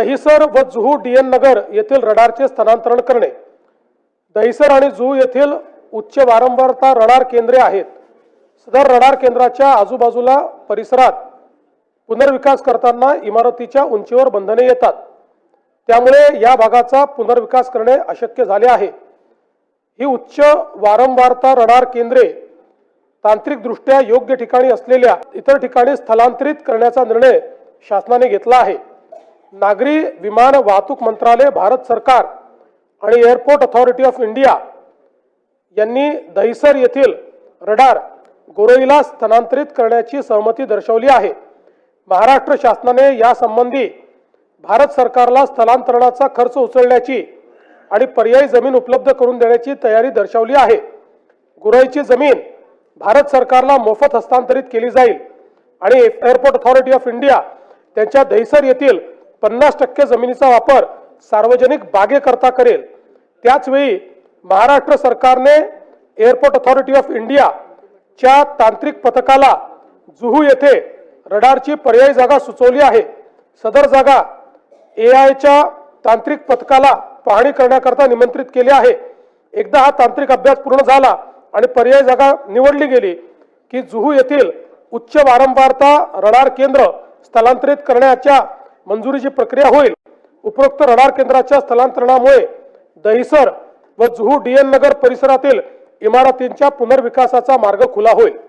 दहिसर व Juhu D N नगर येथील रडारचे स्थलांतरण करणे. दहिसर आणि जुहू येथील उच्च वारंवारता रडार केंद्रे आहेत. सदर रडार केंद्राच्या आजूबाजूला परिसरात पुनर्विकास करताना इमारतीच्या उंचीवर बंधने येतात. त्यामुळे या भागाचा पुनर्विकास करणे अशक्य झाले आहे. ही उच्च वारंवारता रडार केंद्रे तांत्रिकदृष्ट्या योग्य ठिकाणी असलेल्या इतर ठिकाणी स्थलांतरित करण्याचा निर्णय शासनाने घेतला आहे. नागरी विमान वाहतूक मंत्रालय भारत सरकार आणि एअरपोर्ट अथॉरिटी ऑफ इंडिया यांनी दहिसर येथील रडार गोरईला स्थलांतरित करण्याची सहमती दर्शवली आहे. महाराष्ट्र शासनाने यासंबंधी भारत सरकारला स्थलांतरणाचा खर्च उचलण्याची आणि पर्यायी जमीन उपलब्ध करून देण्याची तयारी दर्शवली आहे. गुरईची जमीन भारत सरकारला मोफत हस्तांतरित केली जाईल आणि एअरपोर्ट अथॉरिटी ऑफ इंडिया त्यांच्या दहिसर येथील पन्नास टक्के जमिनीचा वापर सार्वजनिक बागेकरता करेल. त्याचवेळी महाराष्ट्र सरकारने एअरपोर्ट अथॉरिटी ऑफ इंडिया च्या तांत्रिक पथकाला जुहू येथे रडारची पर्यायी जागा सुचवली आहे. सदर जागा ए आयच्या तांत्रिक पथकाला पाहणी करण्याकरता निमंत्रित केले आहे. एकदा हा तांत्रिक अभ्यास पूर्ण झाला आणि पर्यायी जागा निवडली गेली की जुहू येथील उच्च वारंवारता रडार केंद्र स्थलांतरित करण्याच्या मंजुरीची प्रक्रिया होईल. उपरोक्त रडार केंद्राच्या स्थलांतरणामुळे दहिसर व जुहू डीएन नगर परिसरातील इमारतींच्या पुनर्विकासाचा मार्ग खुला होईल.